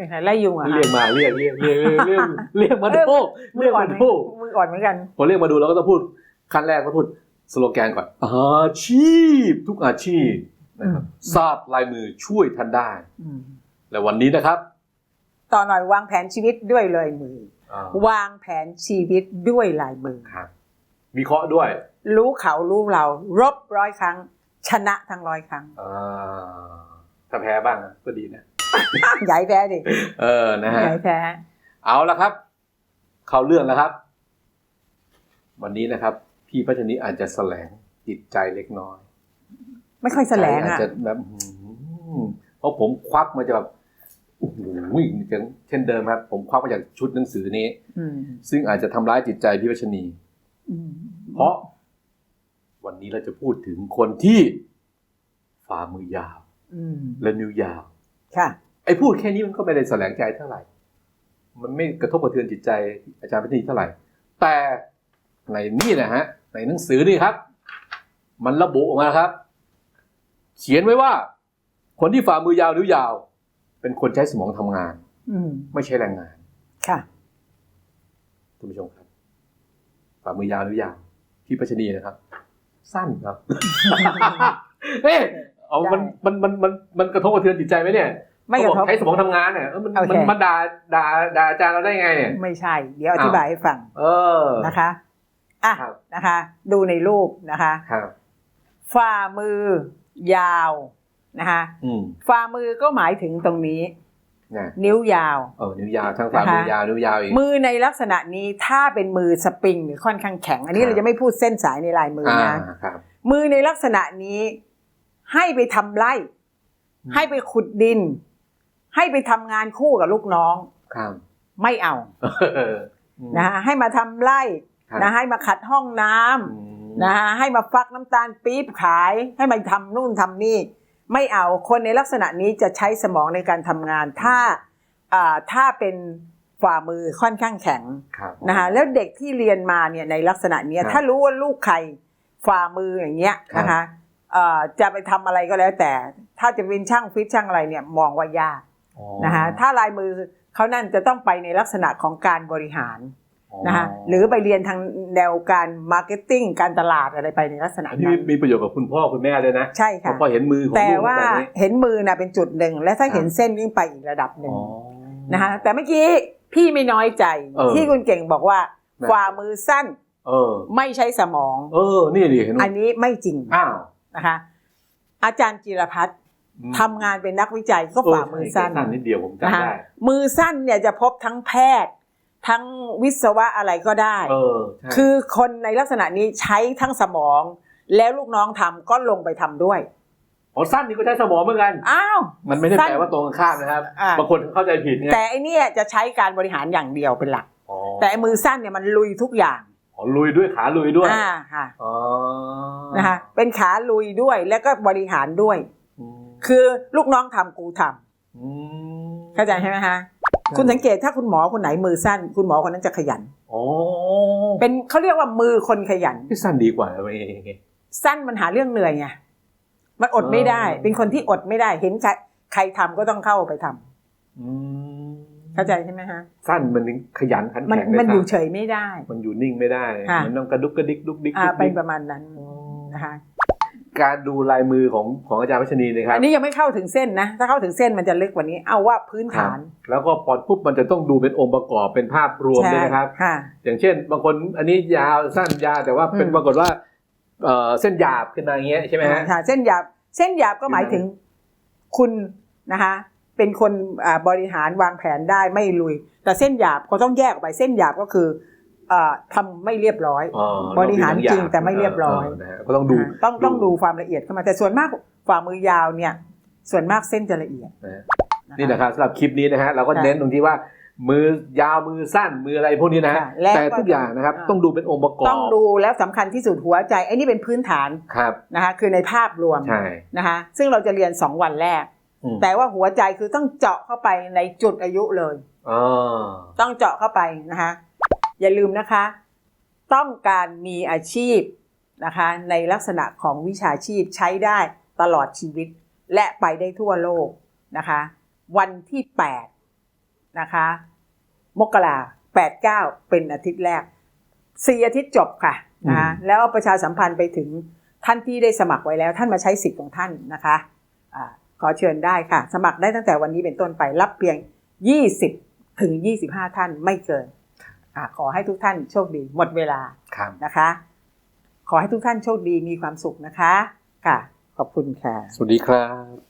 เป็นใครไล่ยุงเหรอะเรียกมาเรียกเรียกเรียกเรียกเรียกมาดูเรียกมาดูมืออ่อนเหมือนกันพอเรียกมาดูเราก็ต้องพูดขั้นแรกก็พูดสโลแกนก่อนอาชีพ ทุกอาชีพนะครับทราบลายมือช่วยท่านได้และวันนี้นะครับ ต่อหน่อยวางแผนชีวิตด้วยเลยมือ วางแผนชีวิตด้วยลายมือครับวิเคราะห์ด้วย รู้เขารู้เรา รบร้อยครั้ง ชนะทั้งร้อยครั้งอ่าถ้าแพ้บ้างก็ดีนะ ใหญ่แพ้ดิเออนะฮะใหญ่แพ้เอาละครับ เข้าเรื่องแล้วครับ วันนี้นะครับ พี่พัชนีอาจจะแสลงจิตใจเล็กน้อย ไม่ค่อยแสลงอาจอะจะแบบหืมเพราะผมควักมาจากแบบโอ้โหเช่นเดิมครับ ผมควักมาจากชุดหนังสือนี้อืมซึ่งอาจจะทำร้ายจิตใจพี่วัชนีอืมเพราะ วันนี้เราจะพูดถึงคนที่ฝ่ามือยาวอืมและนิ้วยาว ค่ะไอ้พูดแค่นี้มันก็ไม่ได้แสลงใจเท่าไหร่ มันไม่กระทบกระเทือนจิตใจอาจารย์พัชนีเท่าไหร่ แต่ในนี่นะฮะ ในหนังสือนี่ครับ มันระบุออกมาครับ เขียนไว้ว่า คนที่ฝ่ามือยาวนิ้วยาว เป็นคนใช้สมองทำงาน อืมไม่ใช่แรงงาน ค่ะท่านผู้ชมครับฝ่ามือยาวนิ้วยาวที่พัชนีนะครับ สั้นครับเอ๊ะ เอามันมันมันมันมันกระทบกระเทือนจิตใจไหมเนี่ยไม่กระทบเขาบใช้สมองทำงานเนี่ยเออมันโอเคมันมาด่าด่าด่าอาจารย์เราได้ไงเนี่ยไม่ใช่ เดี๋ยวอธิบายให้ฟัง เออนะคะอะครับนะคะ ดูในรูปนะคะครับฝ่ามือยาวนะคะอืมฝ่ามือก็หมายถึงตรงนี้นะนิ้วยาวเออนิ้วยาวทั้งฝ่ามือยาวนิ้วยาวอีกมือในลักษณะนี้ถ้าเป็นมือสปริงหรือค่อนข้างแข็ง อันนี้ครับเราจะไม่พูดเส้นสายในลายมืออ่านะครับมือในลักษณะนี้ ให้ไปทำไร่อืมให้ไปขุดดิน ให้ไปทำงานคู่กับลูกน้องครับไม่เอาเอออืมนะฮะให้มาทำไร่ครับนะให้มาขัดห้องน้ำอืมนะฮะให้มาฟักน้ำตาลปี๊บขาย ให้มาทำนู่นทำนี่ ไม่เอาคนในลักษณะนี้จะใช้สมองในการทำงาน ถ้าอ่าถ้าเป็นฝ่ามือค่อนข้างแข็งครับนะคะแล้วเด็กที่เรียนมาเนี่ยในลักษณะเนี้ยครับถ้ารู้ว่าลูกใครฝ่ามืออย่างเงี้ยครับนะคะเอ่อ จะไปทำอะไรก็แล้วแต่ ถ้าจะเป็นช่างฟิตช่างอะไรเนี่ยมองว่ายากอ๋อนะคะถ้าลายมือเขานั่นจะต้องไปในลักษณะของการบริหารอ๋อนะคะหรือไปเรียนทางแนวการมาร์เก็ตติ้งการตลาดอะไรไปในลักษณะอันนี้นั้มีนมีประโยชน์กับคุณพ่อคุณแม่เลยนะใช่เพค่ะราะพอเห็นมือของแต่ลูกว่าแบบนี้เห็นมือนะเป็นจุดหนึ่ง และถ้าครับเห็นเส้นยิ่งไปอีกระดับหนึ่งอ๋อนะคะแต่เมื่อกี้พี่ไม่น้อยใจเออที่คุณเก่งบอกว่านะฝ่ามือสั้นเออไม่ใช้สมอง เออนี่ดิเห็นไหมอันนี้ไม่จริงอ้าว นะคะ อาจารย์จิรพัฒน์อืมทำงานเป็นนักวิจัยก็ฝ่ามือสั้นเสั้นนิดเดียวผมนะจำคะได้มือสั้นเนี่ยจะพบทั้งแพทย์ ทั้งวิศวะอะไรก็ได้เออใช่คือคนในลักษณะนี้ใช้ทั้งสมอง แล้วลูกน้องทำก็ลงไปทำด้วยอ๋อสั้นนี่ก็ใช้สมองเหมือนกัน อ้าว มันไม่ได้สั้นแปลว่าตรงกันข้ามนะครับอ่าบางคนเข้าใจผิดไงแต่ไอเนี่ยจะใช้การบริหารอย่างเดียวเป็นหลักอ๋อแต่ไอ้มือสั้นเนี่ยมันลุยทุกอย่าง อ๋อ ลุยด้วยขาลุยด้วย อ่าค่ะ อ๋อ นะคะเป็นขาลุยด้วยแล้วก็บริหารด้วยอืมคือลูกน้องทำกูทำอืมเข้าใจใช่ไหมฮะคุณสังเกตถ้าคุณหมอคนไหนมือสั้น คุณหมอคนนั้นจะขยันอ๋อเป็นเขาเรียกว่ามือคนขยันที่สั้นดีกว่าอะไรเองสั้นมันหาเรื่องเหนื่อยไงมันอดไม่ได้เออเป็นคนที่อดไม่ได้ เห็นใครใครทำก็ต้องเข้าไปทำอืม เข้าใจใช่ไหมฮะสั้นมันถึงขยันขันมันแข็งได้มันอยู่สั้เฉยไม่ได้ มันอยู่นิ่งไม่ได้ค่ะมันต้องกระดุกกระดิกดุกดิกอ่าดุกเป็ดินกประมาณนั้นนะคะการดูลายมือของของอาจารย์พัชนีนะครับอันนี้ยังไม่เข้าถึงเส้นนะ ถ้าเข้าถึงเส้นมันจะลึกกว่านี้ เอาว่าพื้นฐาน แล้วก็พอปุ๊บมันจะต้องดูเป็นองค์ประกอบเป็นภาพรวมด้วยนะครับค่ะอย่างเช่น บางคนอันนี้ยาวสั้นยาวแต่ว่าเป็นอืมปรากฏว่าเอ่อเส้นหยาบขึ้นมาอย่างเงี้ยใช่ไหมฮะค่ะเส้นหยาบเส้นหยาบก็หมายถึงคุณนะคะ เป็นคนอ่าบริหารวางแผนได้ไม่ลุย แต่เส้นหยาบก็ต้องแยกออกไปเส้นหยาบก็คือเอ่อทำไม่เรียบร้อยอ๋อบริหารจริงแต่ไม่เรียบร้อยนะฮะก็ต้องดูนะต้องต้องดูความละเอียดเข้ามาแต่ส่วนมากฝ่ามือยาวเนี่ย ส่วนมากเส้นจะละเอียดนะฮะคนี่นะครับสำหรับคลิปนี้นะฮะเราก็ค่ะเน้นตรงที่ว่ามือยาวมือสั้นมืออะไรพวกนี้นะฮะค่ะแล้วแต่ทุกอย่างนะครับอ่าต้องดูเป็นองค์ประกอบต้องดูแล้วสำคัญที่สุดหัวใจไอ้นี่เป็นพื้นฐานครับนะคะคือในภาพรวมใช่นะคะซึ่งเราจะเรียน 2 วันแรกอืม แต่ว่าหัวใจคือต้องเจาะเข้าไปในจุดอายุเลยอ๋อต้องเจาะเข้าไปนะคะอย่าลืมนะคะ ต้องการมีอาชีพนะคะ ในลักษณะของวิชาชีพใช้ได้ตลอดชีวิต และไปได้ทั่วโลกนะคะ วันที่นะคะ มกราแปดเก้าเป็นอาทิตย์แรกสี่อาทิตย์จบค่ะนะคะอืมแล้วประชาสัมพันธ์ไปถึงท่านที่ได้สมัครไว้แล้ว ท่านมาใช้สิทธิ์ของท่านนะคะอา ขอเชิญได้ค่ะ สมัครได้ตั้งแต่วันนี้เป็นต้นไปรับเพียง 20 ถึง 25 ท่านไม่เกินอาขอให้ทุกท่านโชคดีหมดเวลาครับนะคะ ขอให้ทุกท่านโชคดีมีความสุขนะคะ ค่ะ ขอบคุณค่ะ สวัสดีครับ